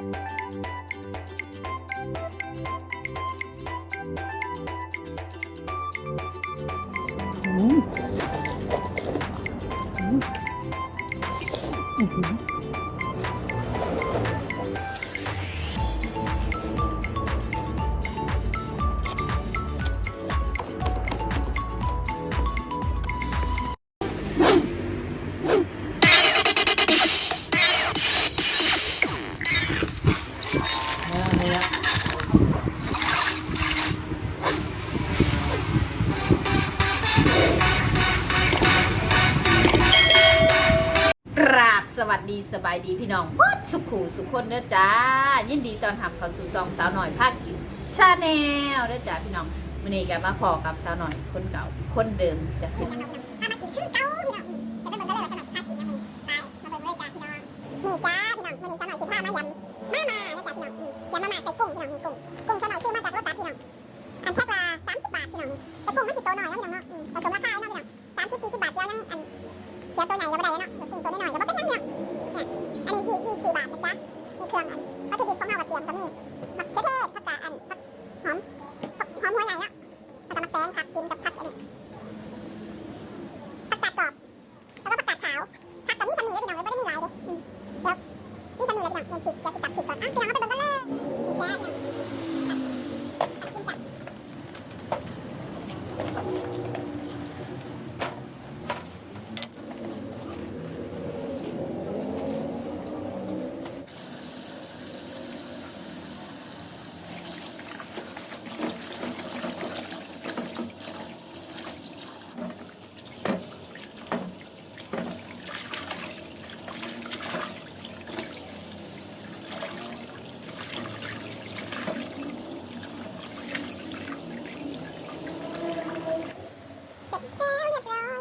อืม วัสดีสบายดีพี่น้องวัดสุขูสุขคนเด้อจ้า ยินดีตอนรับเขาสู่ซองสาวหน่อยภาคกินชาแนลเด้อจ้าพี่น้องวันนี้กันมาพอกับสาวหน่อยคนเก่าคนเดิมจ้ะมามากินคือเก่าพี่น้องจะไปเบิ่งกันเลยว่าสมัยพากินยังไงไปมาเบิ่งเลยจ้าพี่น้องนี่จ้าพี่น้องวันนี้สมัยสิบห้ามายำมามานะจ้าพี่น้องยำมามาใส่กุ้งพี่น้องมีกุ้งกุ้งสมัยซื้อมาจากรถตัดพี่น้องอันแพ็คละสามสิบบาทพี่น้องนี่แต่กุ้งมันสิโตหน่อยนะพี่น้องเนาะอืมแต่สมราคาเนาะพี่น้องสามสิบสี่สิบบาทเดียวยังอันเสียตัวใหญ่ก็ไม่ได้เนาะกุ้งตัวน้อยๆเยังเนี่ กี่บาทนะจ๊ะนี่เครื่องอันวัตถุดิบของเราก็เตรียมก็มีมะเขือเทศผักกาดอันผักหอมผักหอมหัวใหญ่เนาะแล้วก็มะแตงผักกินกับผักอันนี้ผักกาดกรอบ แล้วก็ผักกาดขาวผักกับนี่สามีเลยพี่น้องเลยไม่ได้มีหลายเลยอืมเดี๋ยวนี่สามีเลยพี่น้องเรียนผิดเดี๋ยวสิตัดผิดก่อนอะพี่น้องเอาไปเบิ่งกันเลยนี่จ้าพี่น้องตัดกินจ้ะ เสร็จแล้วเรียบร้อย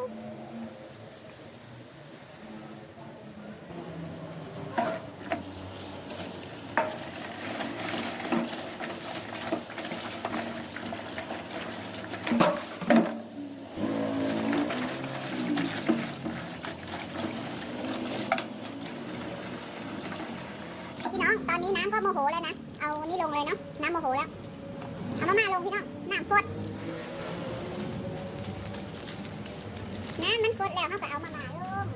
พี่น้อง ตอนนี้น้ำก็โมโหแล้วนะ เอานี่ลงเลยเนาะ น้ำโมโหแล้ว เอามาม่าลงพี่น้อง น้ำฟดน้ำมันกดแล้วเขาก็เอามามาลง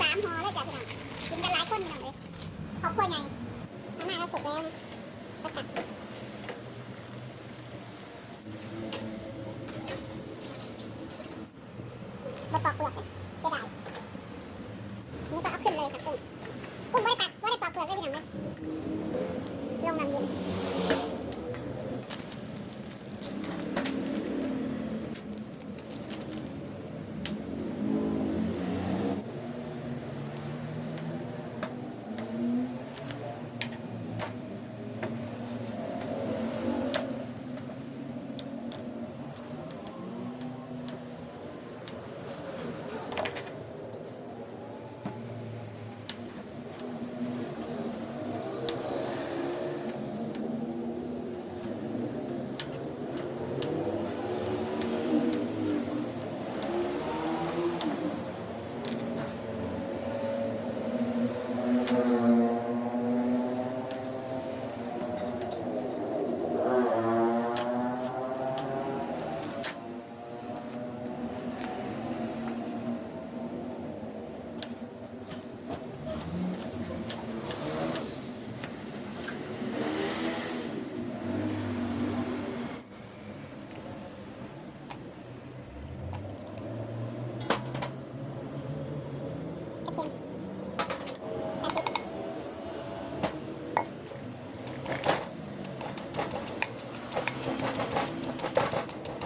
สามห่อเลยจ้ะพี่น้อง กินกันหลายคนพี่น้องเลยครอบครัวใหญ่มาม่าเราสุกแล้วก็จัดบะปอกเปลือกเลย あ!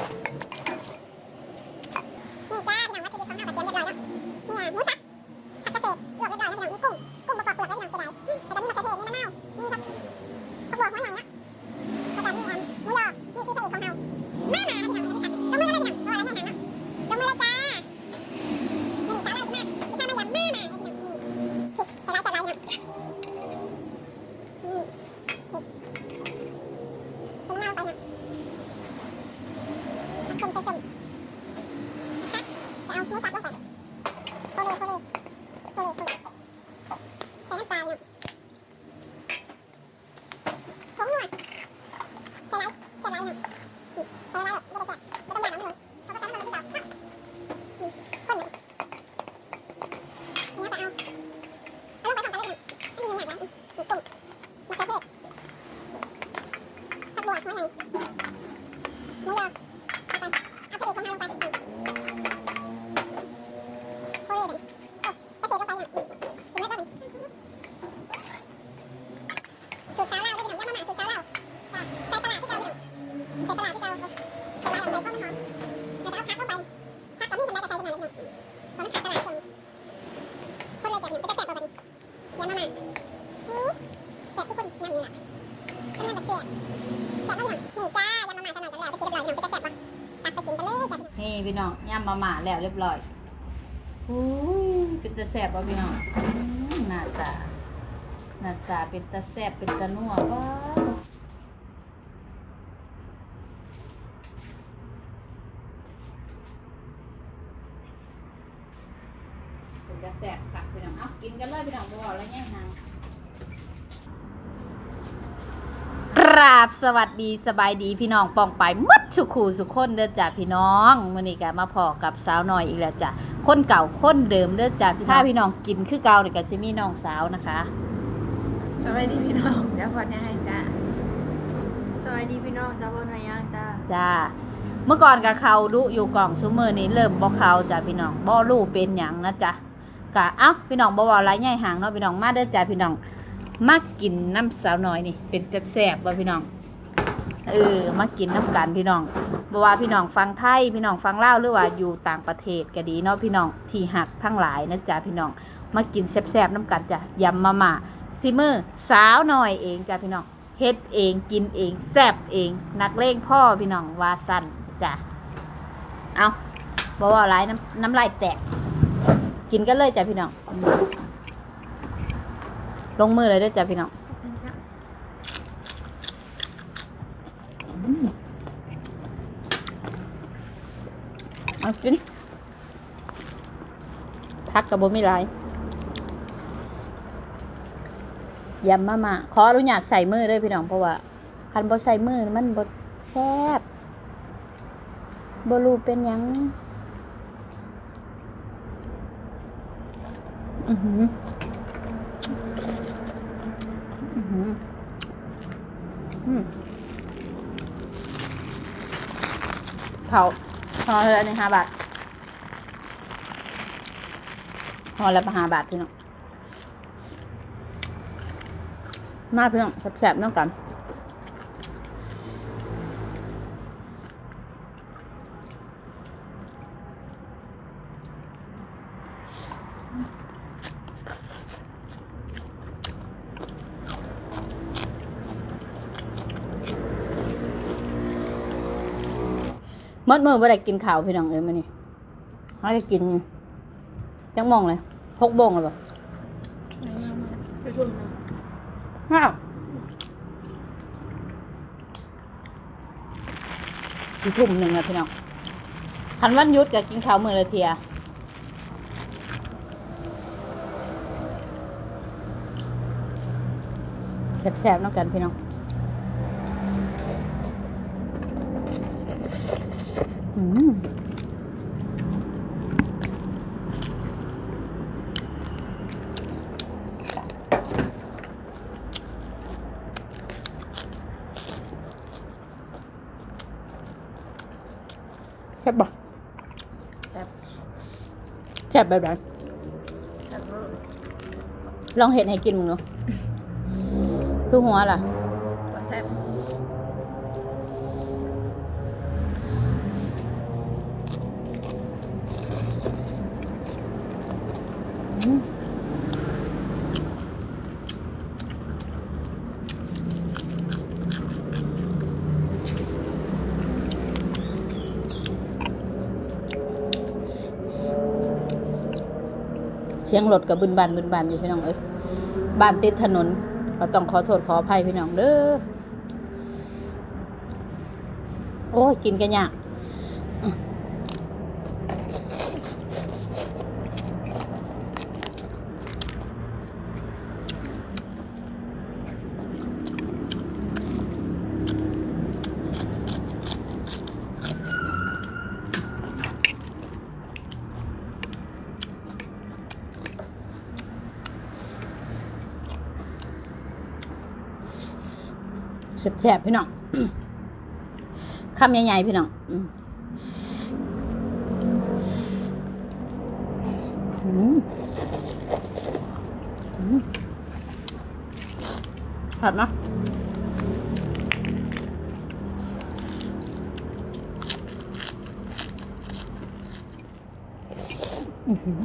บทุกคนยำนี่แหละเป็นยำแบบแสบแสบมากอย่างนี่จ้ายำมาหมาสมัยกันแล้วไปกินเรียบร้อยพี่น้องก็จะแสบปะตักไปกินกันเลยจ้ะนี่พี่น้องย่ำมาหมาแล้วเรียบร้อยอุ้ยเป็นตาแซ่บป่ะพี่น้องหน้าตาหน้าตาเป็นตาแซ่บเป็นตานัวว้าวเป็นตาแซ่บค่ะพี่น้องเอากินกันเลยพี่น้องบ่แล้วแย่งนาง ราบสวัสดีสบายดีพี่น้องปองไปหมัดสุขูสุขคนเด้อจ้ะพี่น้องมื้อนี้ก็มาพอกับสาวน้อยอีกแล้วจ้ะคนเก่าคนเดิมเด้อจ้ะถ้าพี่น้องกินคือเก่านี่ก็สิมีน้องสาวนะคะสวัสดีพี่น้องเดี๋ยวพอจะให้จ้าสวัสดีพี่น้องจ้าพอทายังจ้าจ้าเมื่อก่อนกับเขาดุอยู่กล่องซุมือนี้เริ่มบ่เขาจ้ะพี่น้องบ่รู้เป็นหยังนะจ๊ะกะเอ้าพี่น้องบ่เว้าหลายใหญ่หางเนาะพี่น้องมาเด้อจ้ะพี่น้อง มากินน้ำสาวน้อยนี่ เป็นจะแซ่บบ่พี่น้อง เออ มากินน้ำกันพี่น้องบ่ว่าพี่น้องฟังไทยพี่น้องฟังเล่าวหรือว่าอยู่ต่างประเทศก็ดีเนาะพี่น้องที่หักทั้งหลายนะจ๊ะพี่น้อง มากินแซ่บๆน้ำกันจ้ะยำมาม่าซิมือสาวน้อยเองจ้ะพี่น้องเฮ็ดเองกินเองแซ่บเองนักเลงพ่อพี่น้องวาสันจ้ะเอาบอกว่าร้ายน้ำน้ำลายแตก กินกันเลยจ้ะพี่น้อง ลงมือเลยเด้อจ้ะพี่น้องเอากินพักกับโบ่มีหลายำมามาขออนุญาตใส่มือด้วยพี่น้องเพราะว่า คันบ่ใส่มือมันบ่แซบบ่รูเป็นยังอือหืออืม เขาพอเลยอันนี้ห้าบาทพอแล้วประหาบาทพี่น้องมาพี่น้องแสบๆน้องกัน มดมือบ่ได้กินข้าวพี่น้องเอ้ยมื้อนี้เขาจะกินจังมองเลยหกโมงแล้วบ่ไปชุ่มนะห้าวสี่ทุ่มหนึ่งแล้วพี่น้องคันวันหยุดก็กินข้าวมื้อละเทียแซ่บๆน้องกันพี่น้อง แซ่บบ่แซ่บแซ่บแบบไหนแซ่บเวอร์ลองเห็นให้กินมึงดูคือหัวล่ะก็แซ่บ เสียงรถกับบึนบันบึนบันอยู่พี่น้องเอ้ยบ้านติดถนนก็ต้องขอโทษขออภัยพี่น้องเด้อโอ้ยกินกันยาก แสบๆพี่น้องคำใหญ่ๆพี่น้องอืมอืมอืมผัดนะอือหือ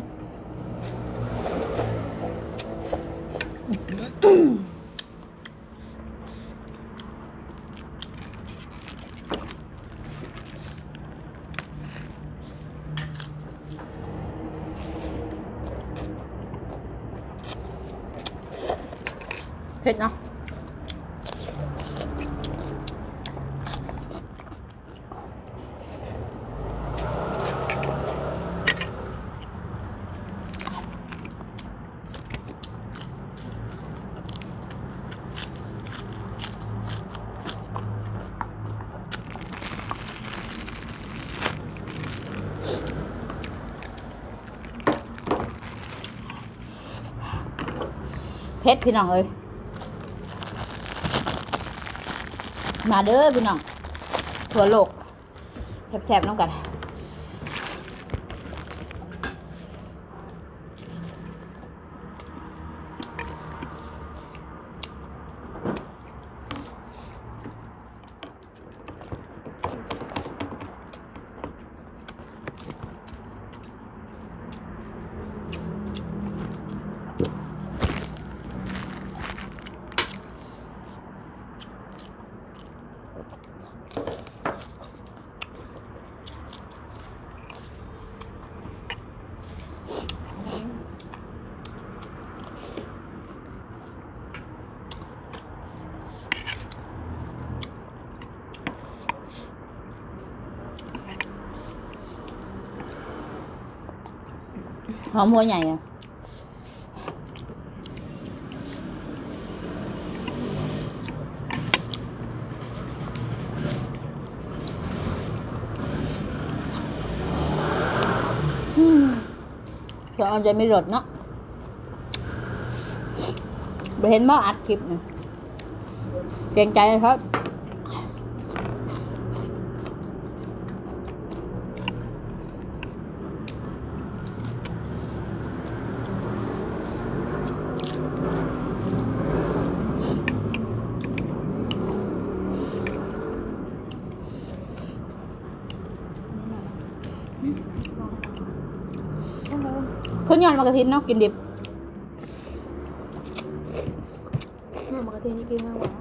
เผ็ดพี่น้องเอ้ยมาเด้อพี่น้องทั่วโลกแฉบๆน้องกัน หอมหัวใหญ่อะเดี๋ยวเอาใจไม่รสเนาะไปเห็นบ่อัดคลิปเนี่เกรงใจครับ ขึ้ นยอนมากระทินเนาะกินดิบเมื่อมากระเทียมนี่กินมากกว่า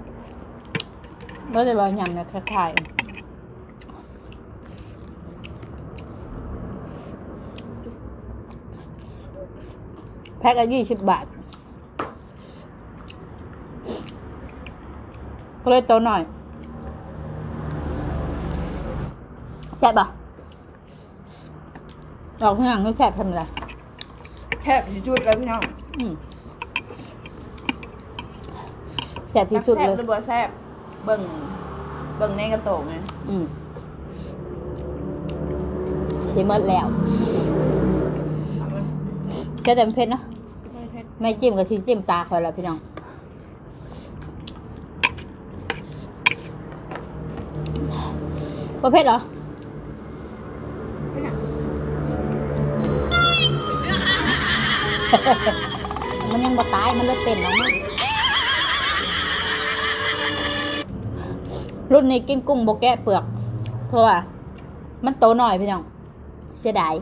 แล้วแต่บางอย่างเนี่ยคล้ายๆแพ็คละยี่สิบบาท ก็เลยโตหน่อยแซ่บปะออกข้างหลังไม่แซ่บทำอะไร แคบที่สุดแล้วพี่น้องอืมแซ่บที่สุดแซ่เลบยหรือบ่แซ่บเบิ่งเบิ่งในกระโตกไงอืมชิมหมดแล้วเอามันแค่แต่มันเผ็ดเนาะไม่เผ็ดไม่จิ้มกับที่จิ้มตาคอยแล้วพี่น้องประเภทเหรอ มันยังบ่ตายมันเลยเต้นออกมารุ่นนี้กินกุ้งโบแกะเปลือก เพราะว่ามันโตหน่อยพี่น้องเสียดาย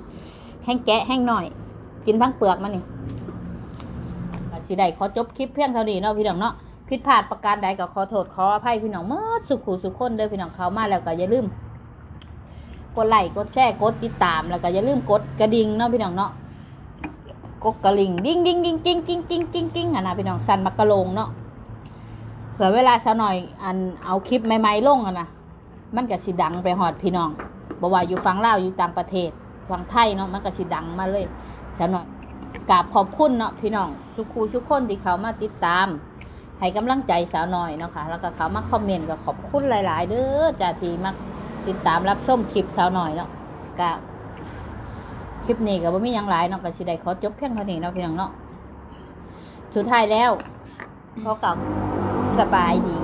แห้งแกะแห้งหน่อย กินทั้งเปลือกมันนี่ก็สิได้ขอจบคลิปเพียงเท่านี้เนาะพี่น้องเนาะผิดพลาดประการใดก็ขอโทษขออภัยพี่น้องเมื่อสุขุสุขคนเด้อพี่น้องเขามาแล้วก็อย่าลืมกดไลค์กดแชร์กดติดตามแล้วก็อย่าลืมกดกระดิ่งเนาะพี่น้องเนาะ กดกระลิงดิ้งดิ้งดิ้งกิ้งกิ้งกิ้งกิ้งกิ้งอะนะพี่น้องสันมักกะโลงเนาะเผื่อเวลาสักหน่อยอันเอาคลิปใหม่ๆลงอะนะมันก็สิดังไปฮอดพี่น้องบ่ว่าอยู่ฝั่งลาวอยู่ต่างประเทศฝั่งไทยเนาะมันก็สิดังมาเลยสักหน่อยกราบขอบคุณเนาะพี่น้องทุกครูทุกคนที่เขามาติดตามให้กำลังใจสาวหน่อยเนาะค่ะแล้วก็เขามาคอมเมนต์ก็ขอบคุณหลาย ๆ เด้อจ้าทีมาติดตามรับชมคลิปสาวหน่อยเนาะก็ค ลิปนี้ก็บ่มียังหลายเนาะก็สิได้ขอจบเพียงเท่านี้เนาะพี่น้องเนาะสุดท้ายแล้วพอกับสบายดี